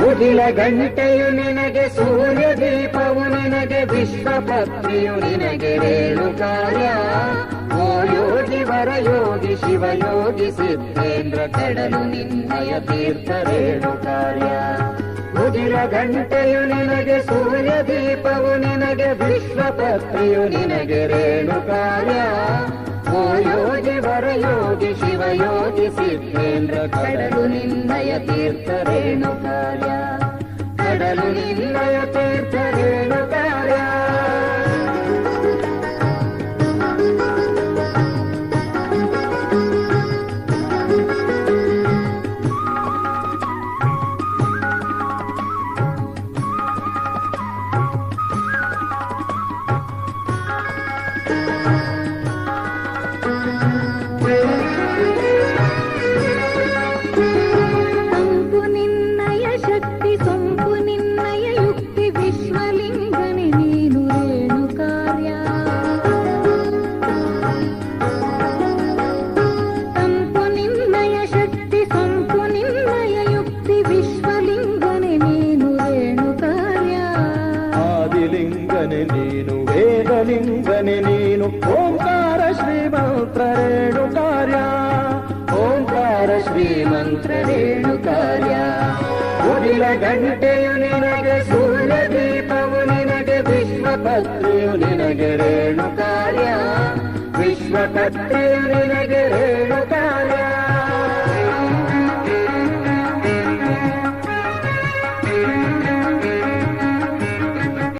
ಮುಗಿಲ ಗಂಟೆಯು ನಿನಗೆ ಸೂರ್ಯ ದೀಪವು ನಿನಗೆ ವಿಶ್ವಪತ್ನಿಯು ನಿನಗೆ ರೇಣು ಓ ಯೋಗಿ ವರ ಯೋಗಿ ಶಿವಯೋಗಿ ಸಿದ್ಧೇಂದ್ರ ಕಡಲು ನಿನ್ನಯ ತೀರ್ಥ ರೇಣು ಮುಗಿಲ ಗಂಟೆಯು ನಿನಗೆ ಸೂರ್ಯ ದೀಪವು ನಿನಗೆ ವಿಶ್ವಪತ್ನಿಯು ನಿನಗೆ ರೇಣು ಓ ಯೋಗಿ ವರ ಯೋಗಿ ಶಿವಯೋಗಿ ಸಿದ್ಧೇಂದ್ರ ಕಡಲು ನಿನ್ನಯ ತೀರ್ಥ ರೇಣು ಕಾರ್ಯ ಕಡಲು ನಿನ್ನಯ ತೀರ್ಥ ರೇಣು ಆದಿಲಿಂಗನೆ ನೀನು ವೇದಲಿಂಗನೆ ನೀನು. ಓಂಕಾರ ಶ್ರೀಮಂತ್ರ ರೇಣು ಕಾರ್ಯ. ಓಂಕಾರ ಶ್ರೀಮಂತ್ರ ರೇಣು ಕಾರ್ಯ. ಮುಗಿಲ ಗಂಟೆಯು ನಿನಗೆ ಸೂರ್ಯ ದೀಪವು ನಿನಗೆ, ವಿಶ್ವಪತ್ರಿಯು ನಿನಗೆ ರೇಣು ಕಾರ್ಯ ವಿಶ್ವಪತ್ರಿಯು ನಿನಗೆ ರೇಣು ಕಾರ್ಯ